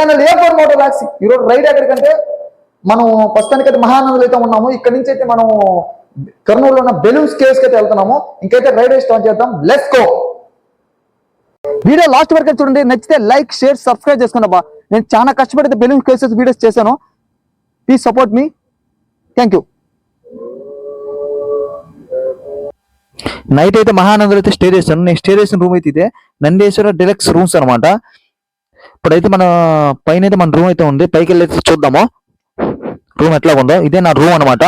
Channel A four moto వ్యాక్స్ ఈరోజు ride ఎక్కడికంటే మనం ప్రస్తుతానికి అయితే మహానందులు అయితే ఉన్నాము. ఇక్కడ నుంచి అయితే మనం కర్నూలులో ఉన్న బెలూన్స్ కేవ్స్కి అయితే వెళ్తున్నాము. ఇంకైతే రైడ్ స్టార్ట్ చేద్దాం. లెట్స్ గో వీడియో లాస్ట్ వరకు అయితే చూడండి. నచ్చితే లైక్ షేర్ సబ్స్క్రైబ్ చేసుకోండి అబ్బా. నేను చాలా కష్టపడి బెలూన్స్ కేసెస్ వీడియోస్ చేశాను. ప్లీజ్ సపోర్ట్ మీ థ్యాంక్ యూ నైట్ అయితే మహానందులు అయితే స్టే చేశాను. నేను స్టే చేసిన రూమ్ అయితే ఇదే. నందేశ్వర డిలక్స్ రూమ్స్ అనమాట ఇప్పుడైతే మన పైన అయితే మన రూమ్ అయితే ఉంది. పైకి వెళ్ళి చూద్దాము. రూమ్ ఎట్లా ఉందో. ఇదే నా రూమ్ అనమాట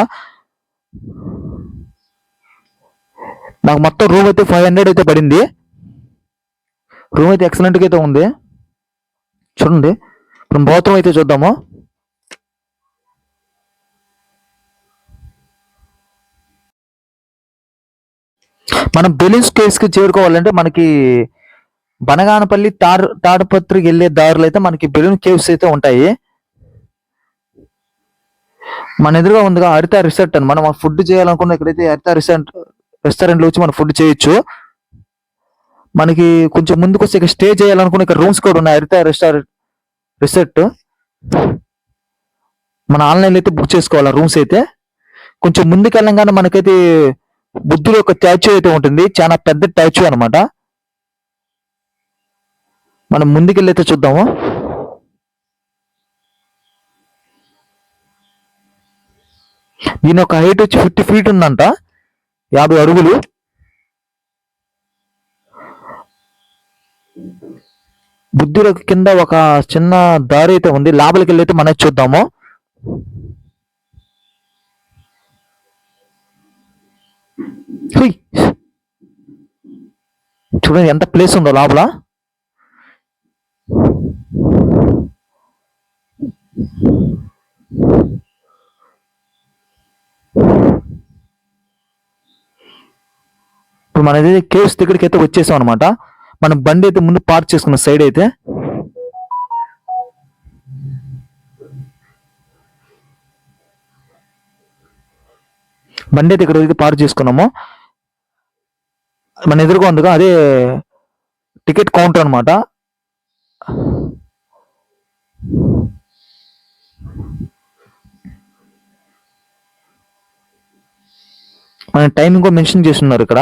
నాకు మొత్తం రూమ్ అయితే ఫైవ్ హండ్రెడ్ అయితే పడింది. రూమ్ అయితే ఎక్సలెంట్గా అయితే ఉంది. చూడండి. ఇప్పుడు బాత్రూమ్ అయితే చూద్దాము. మనం బెలూన్స్ కేస్కి చేరుకోవాలంటే మనకి బనగానపల్లి తాడు తాడుపత్రికి వెళ్ళే దారులు అయితే మనకి బెలూన్ కేవ్స్ అయితే ఉంటాయి. మన ఎదురుగా ఉందిగా హరిత రిసార్ట్ అని. మనం ఫుడ్ చేయాలనుకున్న ఇక్కడైతే హరిత రిసార్ట్ రెస్టారెంట్లో వచ్చి మనం ఫుడ్ చేయొచ్చు. మనకి కొంచెం ముందుకు వస్తే ఇక్కడ స్టే చేయాలనుకున్న ఇక్కడ రూమ్స్ కూడా ఉన్నాయి. Haritha restaurant resort. మన ఆన్లైన్ అయితే బుక్ చేసుకోవాలి రూమ్స్ అయితే. కొంచెం ముందుకు వెళ్ళంగానే మనకైతే బుద్ధుడు ఒక స్టాచ్యూ అయితే ఉంటుంది. చాలా పెద్ద స్టాచ్యూ అనమాట మనం ముందుకెళ్ళైతే చూద్దాము? దీని యొక్క హైట్ వచ్చి ఫిఫ్టీ ఫీట్ ఉందంట. యాభై అడుగులు. బుద్ధుడు కింద ఒక చిన్న దారి అయితే ఉంది. లోపలికి వెళ్ళైతే అయితే మనం చూద్దాము. చూడండి ఎంత ప్లేస్ ఉందో లోపల. ఇప్పుడు మన ఏదైతే కేవ్స్ దగ్గరికి అయితే వచ్చేసాం అనమాట మనం బండి అయితే ముందు పార్క్ చేసుకున్న సైడ్ అయితే బండి అయితే ఇక్కడ అయితే పార్క్ చేసుకున్నాము మన ఎదురుగా ఉందిగా అదే టికెట్ కౌంటర్ అనమాట మన టైమింగ్ కూడా మెన్షన్ చేస్తున్నారు ఇక్కడ.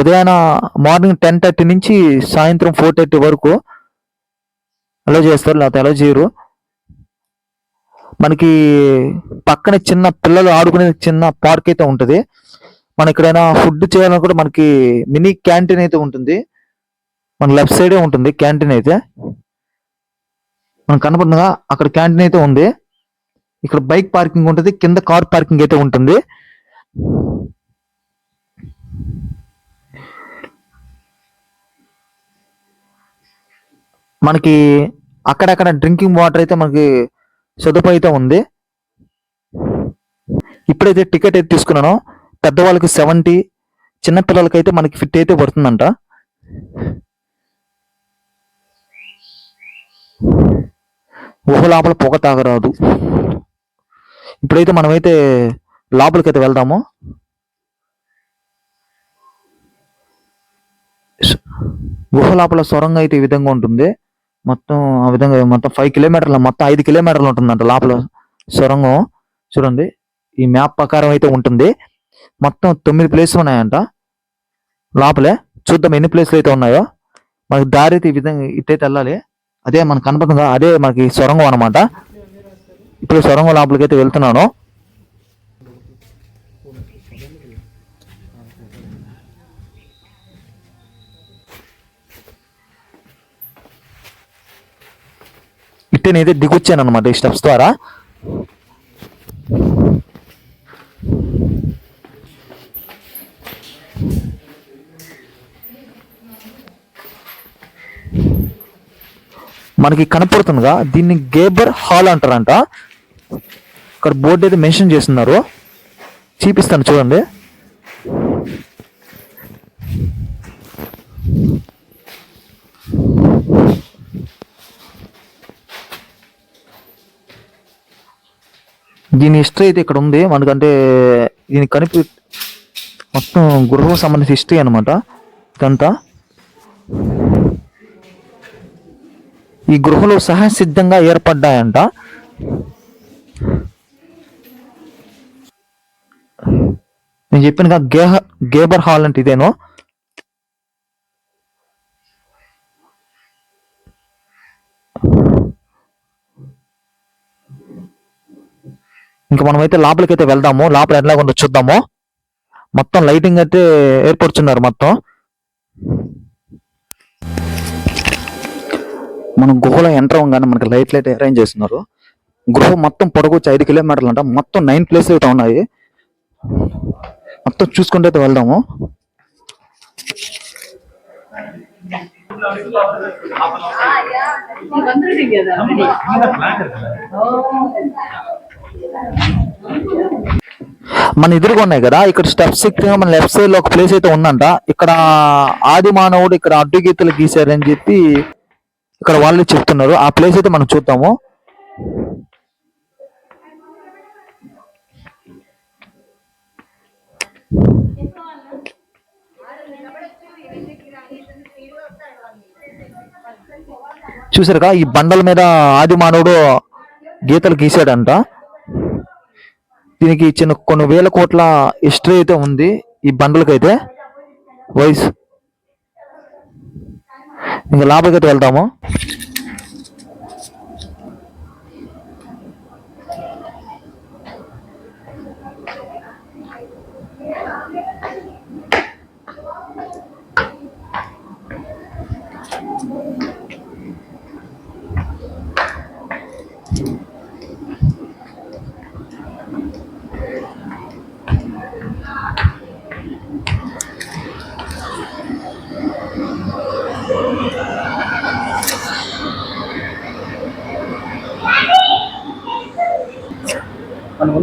ఉదయాన మార్నింగ్ టెన్ థర్టీ నుంచి సాయంత్రం ఫోర్ థర్టీ వరకు అలో చేస్తారు లేకపోతే అలో చేయరు. మనకి పక్కన చిన్న పిల్లలు ఆడుకునే చిన్న పార్క్ అయితే ఉంటుంది. మన ఎక్కడైనా ఫుడ్ చేయాలనుకుంటే మనకి మినీ క్యాంటీన్ అయితే ఉంటుంది. మన లెఫ్ట్ సైడే ఉంటుంది క్యాంటీన్ అయితే. మనకు కనపడుతుందిగా అక్కడ క్యాంటీన్ అయితే ఉంది. ఇక్కడ బైక్ పార్కింగ్ ఉంటుంది కింద కార్ పార్కింగ్ అయితే ఉంటుంది. మనకి అక్కడక్కడ డ్రింకింగ్ వాటర్ అయితే మనకి సదుపాయం అయితే ఉంది. ఇప్పుడైతే టికెట్ అయితే తీసుకున్నాను. పెద్దవాళ్ళకి సెవెంటీ చిన్నపిల్లలకైతే మనకి ఫిట్ అయితే పడుతుందంట. ఊహ లోపల పొగ తాగరాదు. ఇప్పుడైతే మనమైతే లోపలికైతే వెళ్దాము. గుహ లోపల సొరంగం అయితే ఈ విధంగా ఉంటుంది. మొత్తం ఆ విధంగా మొత్తం ఫైవ్ కిలోమీటర్ల మొత్తం ఐదు కిలోమీటర్లు ఉంటుందంట లోపల సొరంగం. చూడండి ఈ మ్యాప్ ప్రకారం అయితే ఉంటుంది. మొత్తం తొమ్మిది ప్లేస్లు ఉన్నాయంట. లోపలే చూద్దాం ఎన్ని ప్లేస్లు అయితే ఉన్నాయో. మనకి దారి అయితే ఈ విధంగా ఇటైతే వెళ్ళాలి. అదే మనకు కనపడుతుందా? అదే మనకి సొరంగం అనమాట ఇప్పుడు సొరంగం లోపలికి అయితే వెళ్తున్నాను. ఇట్టే నేనైతే దిగొచ్చాను అనమాట ఈ స్టెప్స్ ద్వారా. మనకి కనపడుతుందిగా. దీన్ని గేబర్ హాల్ అంటారంట. ఇక్కడ బోర్డు అయితే మెన్షన్ చేస్తున్నారు. చూపిస్తాను చూడండి. దీని హిస్టరీ అయితే ఇక్కడ ఉంది. మనకంటే దీనికి కనిపి మొత్తం గృహం సంబంధించిన హిస్టరీ అనమాట ఇదంతా. ఈ గృహలు సహసిద్ధంగా ఏర్పడ్డాయంట. నేను చెప్పిన గేహ గేబర్ హాల్ అంటే ఇదేనో? ఇంకా మనమైతే లోపలికైతే వెళ్దాము. లోపల ఎట్లా ఉందో చూద్దాము. మొత్తం లైటింగ్ అయితే ఏర్పరుచున్నారు మొత్తం. మనం గుహలో ఎంటర్ అవ్వగానే మనకి లైట్ లైట్ అరేంజ్ చేస్తున్నారు. గుహ మొత్తం పొడగొచ్చి ఐదు కిలోమీటర్లు అంట. మొత్తం నైన్ ప్లేస్ అయితే ఉన్నాయి. మొత్తం చూసుకుంటే అయితే వెళ్దాము. మన ఎదురుగా ఉన్నాయి కదా. ఇక్కడ స్టెప్స్ ఎక్కువ మన లెఫ్ట్ సైడ్లో ఒక ప్లేస్ అయితే ఉందంట. ఇక్కడ ఆది మానవుడు ఇక్కడ అడ్డుగీతలు గీశారని చెప్పి ఇక్కడ వాళ్ళు చెప్తున్నారు. ఆ ప్లేస్ అయితే మనం చూద్దాము. చూసారుగా? ఈ బండల మీద ఆది మానవుడు గీతలు గీసాడంట దీనికి చిన్న కొన్ని వేల కోట్ల హిస్టరీ అయితే ఉంది ఈ బండలకైతే. వయసు நீங்கள் லாபகத்தை வெళ్తాము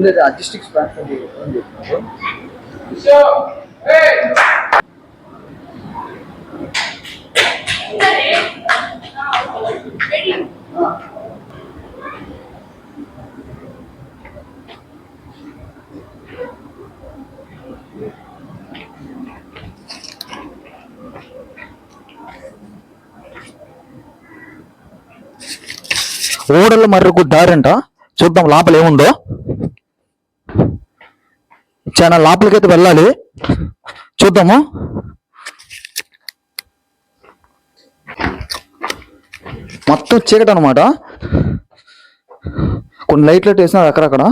మన ముందు అడ్జిస్టిక్స్ ఓడల మర్రకు దారంట. చూద్దాం లోపల ఏముందో. చాలా లోపలికైతే వెళ్ళాలి. చూద్దాము. మొత్తం చీకటి అనమాట కొన్ని లైట్లు వేసినారు అక్కడక్కడ.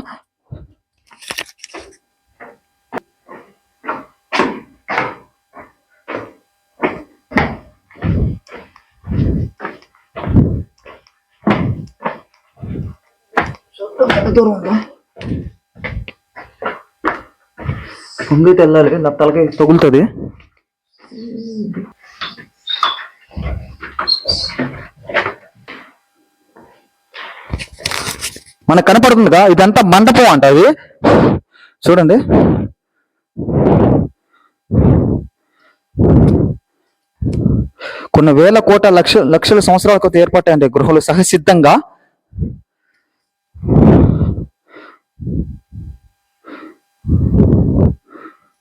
దూరం ఉందా. పొంగితే వెళ్ళాలి నా తలకి తగులుతుంది. మనకు కనపడుతుందిగా ఇదంతా మండపం అంట అది. చూడండి. కొన్ని వేల కోట్ల లక్ష లక్షల సంవత్సరాల కొత్త ఏర్పడ్డాయండి గృహలు సహసిద్ధంగా.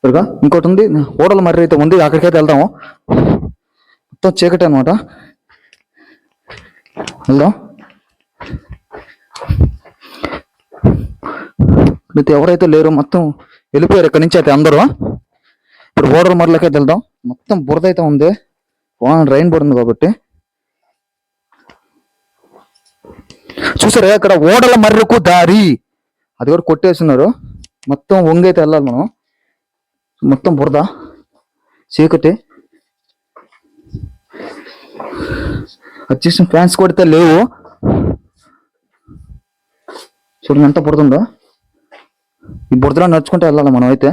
సరిగా ఇంకోటి ఉంది ఓడల మర్రి అయితే ఉంది అక్కడికైతే వెళ్దాము. మొత్తం చీకటి అనమాట వెళ్దాం. అయితే ఎవరైతే లేరు మొత్తం వెళ్ళిపోయారు ఇక్కడి నుంచి అయితే అందరూ. ఇప్పుడు ఓడల మర్రలకైతే వెళ్దాం. మొత్తం బురద అయితే ఉంది. వాన రైన్ పడింది కాబట్టి. చూసారా ఇక్కడ ఓడల మర్రకు దారి. అది కూడా కొట్టేస్తున్నారు. మొత్తం వంగైతే వెళ్ళాలి మనం. మొత్తం బురద చీకటి. వచ్చేసిన ఫ్యాన్స్ కొడితే లేవు. చూడండి ఎంత బురద ఈ బురదలో నడుచుకుంటూ వెళ్ళాలి మనం అయితే.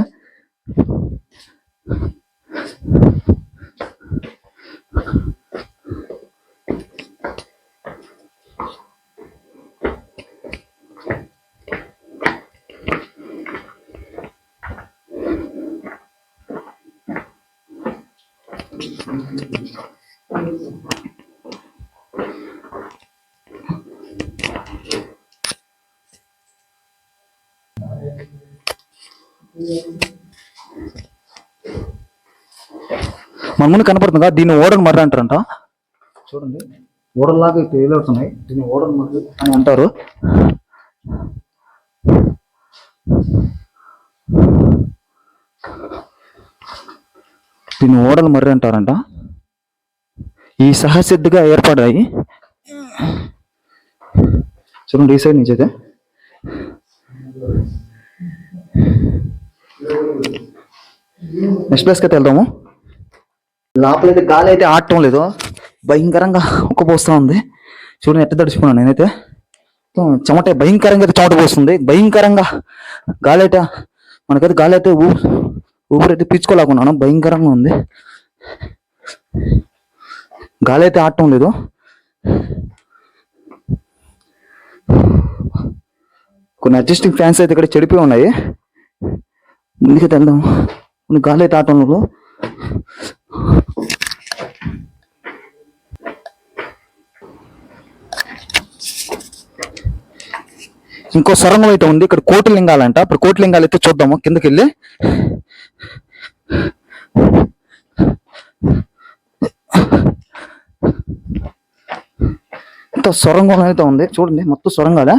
మన ముందు కనపడుతుందా? దీన్ని ఓడని మర్ర అంటారంట. చూడండి. ఓడల్లాగా ఇటు వేలాడుతున్నాయి దీన్ని ఓడన్ మర్ర అని అంటారు. దీన్ని ఓడలు మర్రి అంటారంట. ఈ సహసిద్ధిగా ఏర్పడాయి చూడండి ఈ సైడ్ నుంచి అయితే. నెక్స్ట్ ప్లేస్కి అయితే వెళ్దాము. లోపలైతే గాలి అయితే ఆడటం లేదు. భయంకరంగా ఉక్కపోస్తూ ఉంది చూడండి ఎట్ట తడుచుకున్నాను నేనైతే. చెమట భయంకరంగా అయితే చెమట పోస్తుంది భయంకరంగా గాలి అయితే మనకైతే గాలి అయితే ఊపిరైతే పీల్చుకోలేకున్నాను భయంకరంగా ఉంది. గాలి అయితే ఆడటం లేదు. కొన్ని అడ్జస్టింగ్ ఫ్యాన్స్ అయితే ఇక్కడ చెడిపోయి ఉన్నాయి. ముందుకైతే వెళ్దాం. కొన్ని గాలి అయితే ఆడటం లేదు. ఇంకో సొరంగం అయితే ఉంది. ఇక్కడ కోటి లింగాలంట. ఇప్పుడు కోటి లింగాలు అయితే చూద్దాము. కిందకి వెళ్ళి ఇంత సొరంగం అయితే ఉంది. చూడండి మొత్తం సొరంగాలే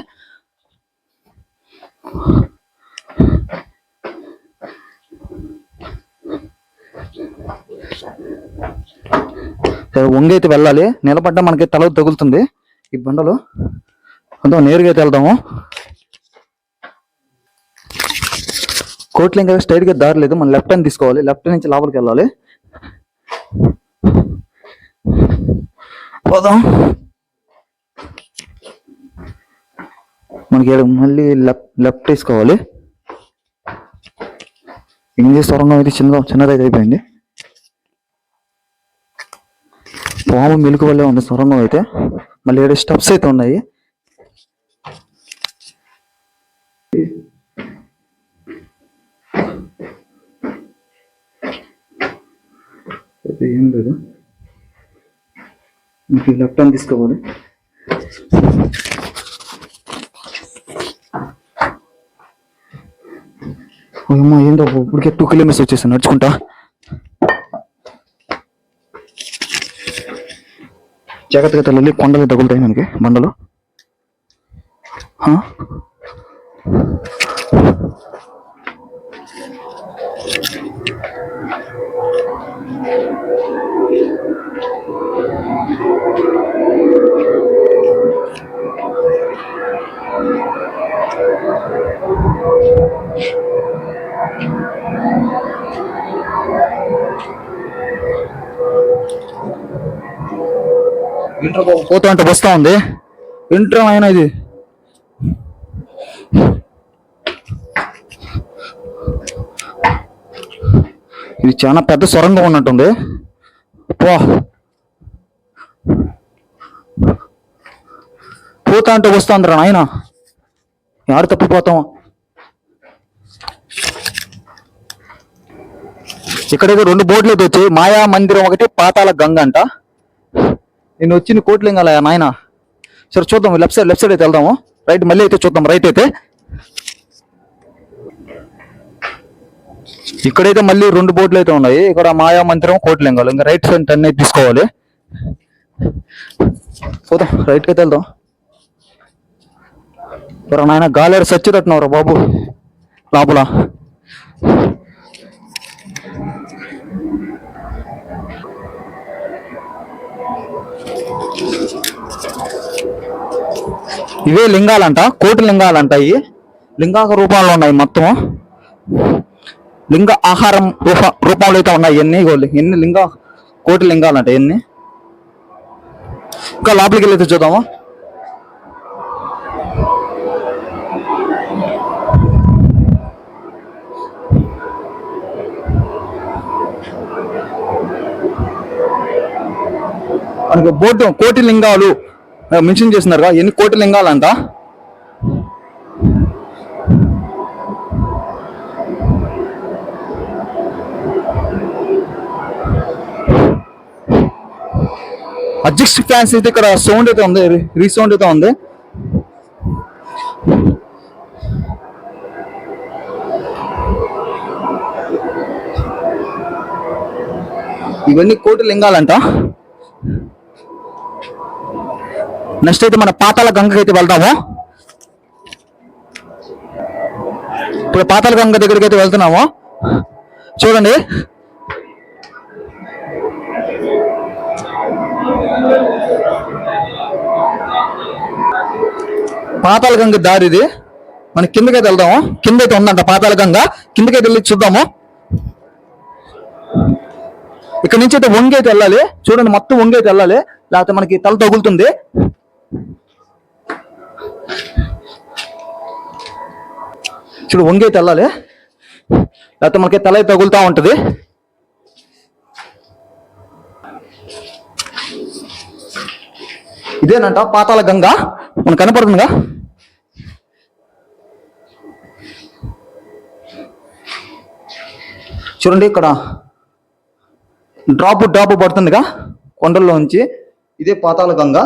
సరే, వంగి అయితే వెళ్ళాలి. నిలబడ్డా మనకి తల తగులుతుంది. ఈ బండలు. కొంత నేరుగా అయితే వెళ్దాము. కోట్లింగ్ స్ట్రైట్గా దారి లేదు. మనం లెఫ్ట్ హ్యాండ్ తీసుకోవాలి. లెఫ్ట్ నుంచి లోపలికి వెళ్ళాలి. పోదాం. మనకి మళ్ళీ లెఫ్ట్ లెఫ్ట్ తీసుకోవాలి. ఇంగ్లీష్ సొరంగం అయితే చిన్న చిన్నదైతే అయిపోయింది. పాము మెలుకు వల్లే ఉంది సొరంగం అయితే. మళ్ళీ ఏడు స్టెప్స్ అయితే ఉన్నాయి. అయితే ఏం లేదు. మీకు లెఫ్ట్ హ్యాండ్ తీసుకోవాలి. ఏమో ఏందో ఇప్పటికే టూ కిలోమీటర్స్ వచ్చేసాను నడుచుకుంటా. జాగ్రత్తగా తల్లి కొండలు తగులుతాయి మనకి బండలు. ఆ? ఇంటర్ పోతా అంటే వస్తా ఉంది. ఇంటర్ అయినా ఇది. ఇది చాలా పెద్ద సొరంగం ఉన్నట్టుంది. పో. పోతా అంటే వస్తాందిరా నాయన. ఎవరు తప్పిపోతాం? ఇక్కడైతే రెండు బోర్డులు అయితే మాయా మందిరం ఒకటి పాతాల గంగ అంట. నేను వచ్చిన కోట్లింగాల నాయన. సరే చూద్దాం. లెఫ్ట్ సైడ్ లెఫ్ట్ సైడ్ అయితే వెళ్దాము. రైట్ మళ్ళీ అయితే చూద్దాం. రైట్ అయితే. ఇక్కడైతే మళ్ళీ రెండు బోట్లు అయితే ఉన్నాయి. ఇక్కడ మాయా మందిరం కోట్లింగాలు. ఇంకా రైట్ సైడ్ టర్న్ అయితే తీసుకోవాలి. పోదాం. రైట్కి అయితే వెళ్దాం. మరి నాయన గాలేరు సచ్చినట్టున్నారు బాబు లోపల ఇవే లింగాలంట కోటి లింగాలంట ఇవి లింగాక రూపంలో ఉన్నాయి మొత్తం లింగ ఆహారం రూప రూపంలో అయితే ఉన్నాయి ఎన్ని ఎన్ని లింగ కోటి లింగాలంట ఎన్ని ఇంకా లోపలికి వెళ్ళి చూద్దామా చూద్దాము మనకు బోర్డు కోటి లింగాలు మెన్షన్ చేస్తున్నారుగా ఎన్ని కోటి లింగాలంట అడ్జస్ట్ ఫ్యాన్స్ అయితే ఇక్కడ సౌండ్ అయితే ఉంది రీసౌండ్ అయితే ఉంది. ఇవన్నీ కోటి లింగాలంట. నెక్స్ట్ అయితే మన పాతాల గంగకి అయితే వెళ్తాము ఇప్పుడు పాతాల గంగ దగ్గరికి అయితే వెళ్తున్నాము. చూడండి. పాతాల గంగ దారి ఇది. మనం కిందకైతే వెళ్దాము. కింద అయితే ఉందంట పాతాల గంగ. కిందకైతే వెళ్ళి చూద్దాము. ఇక్కడ నుంచి అయితే వంగి అయితే వెళ్ళాలి. చూడండి మొత్తం వంగి అయితే వెళ్ళాలి. లేకపోతే మనకి తల తగులుతుంది. చూడు వంగి అయితే వెళ్ళాలి లేకపోతే మనకి తల తగులుతూ ఉంటుంది. ఇదేనంట పాతాల గంగ. మనకు కనపడుతుందిగా? చూడండి ఇక్కడ డ్రాప్ డ్రాప్ పడుతుందిగా కొండల్లోంచి ఇదే పాతాల గంగ.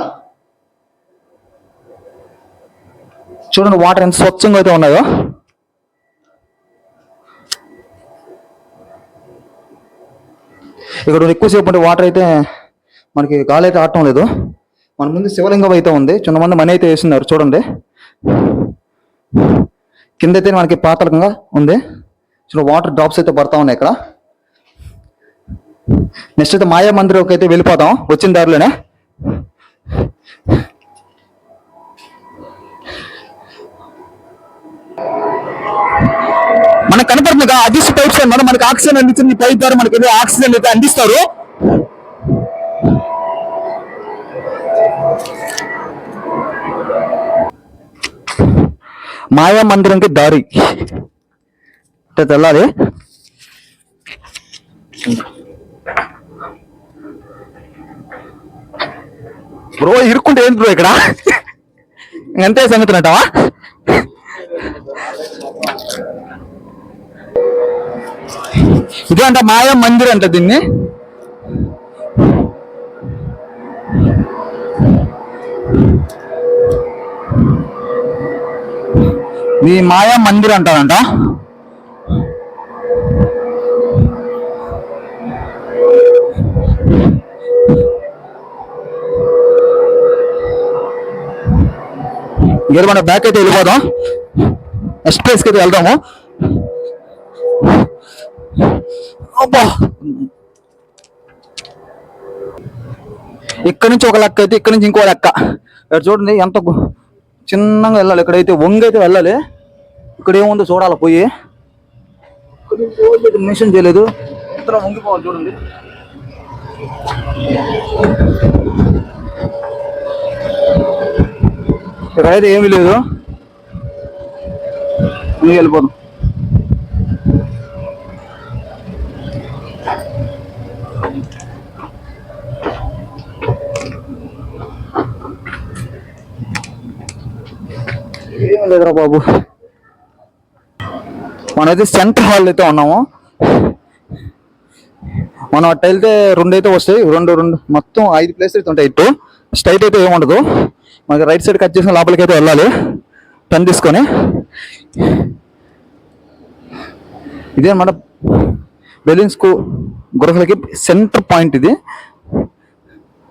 చూడండి వాటర్ ఎంత స్వచ్ఛంగా అయితే ఉన్నాయో. ఇక్కడ ఎక్కువసేపు ఉంటే వాటర్ అయితే మనకి గాలి అయితే ఆడటం లేదు. మన ముందు శివలింగం అయితే ఉంది. చిన్నమంది మనీ అయితే వేస్తున్నారు చూడండి. కింద అయితే మనకి పాతలకంగా ఉంది. చూడండి వాటర్ డ్రాప్స్ అయితే పడతా ఉన్నాయి ఇక్కడ. నెక్స్ట్ అయితే మాయా మందిరంకి అయితే వెళ్ళిపోదాం వచ్చిన దారిలోనే. మనకు కనపడుతుంది అదిస్ట్ పైప్స్ అన్నమాట మనకు ఆక్సిజన్ అందించింది పైప్ ద్వారా మనకి ఏదో ఆక్సిజన్ అయితే అందిస్తారు. మాయా మందిరంకి దారి. అంటే తెల్లాలి. బ్రో ఇరుక్కుంటే ఏంటి బ్రో ఇక్కడ? అంతే సంగతి అంటావా? ఇదే అంట మాయా మందిర్ అంట దీన్ని. ఇది మాయా మందిర్ అంటారంట. ఇక్కడ మన బ్యాక్ అయితే వెళ్ళిపోదాం. నెక్స్ట్ ప్లేస్కి అయితే వెళ్దాము. అబ్బా. ఇక్కడ నుంచి ఒక లెక్క అయితే ఇక్కడ నుంచి ఇంకో లెక్క. ఇక్కడ చూడండి ఎంత చిన్నగా వెళ్ళాలి. ఇక్కడైతే వంగి అయితే వెళ్ళాలి. ఇక్కడ ఏముందో చూడాలి పోయి. ఇక్కడ మెన్షన్ చేయలేదు. ఇతర వంగిపోవాలి చూడండి. ఇక్కడైతే ఏమీ లేదు. ముందుకు వెళ్ళిపోదాం. ఏం లేదురా బాబు. మనమైతే సెంటర్ హాల్ అయితే ఉన్నాము. మనం అట్ట వెళ్తే రెండు అయితే వస్తాయి. రెండు రెండు మొత్తం ఐదు ప్లేస్ అయితే ఉంటాయి. ఇటు స్ట్రైట్ అయితే ఏముండదు మనకి రైట్ సైడ్ కట్ చేసిన లోపలికి అయితే వెళ్ళాలి. టర్న్ తీసుకొని. ఇదే మన బెలూన్స్కు గృహలకి సెంటర్ పాయింట్ ఇది.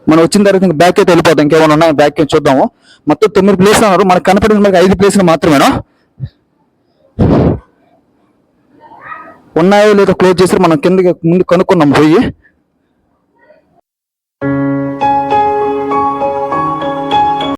మనం వచ్చిన తర్వాత ఇంకా బ్యాక్ అయితే వెళ్ళిపోతాం. ఇంకేమైనా ఉన్నాయి? బ్యాక్ చూద్దాము. మొత్తం తొమ్మిది ప్లేస్లు అన్నారు మనకు కనపడింది మనకి ఐదు ప్లేస్లు మాత్రమేనా? ఉన్నాయో లేదో క్లోజ్ చేసి మనం కిందకి ముందు కనుక్కున్నాం పోయి.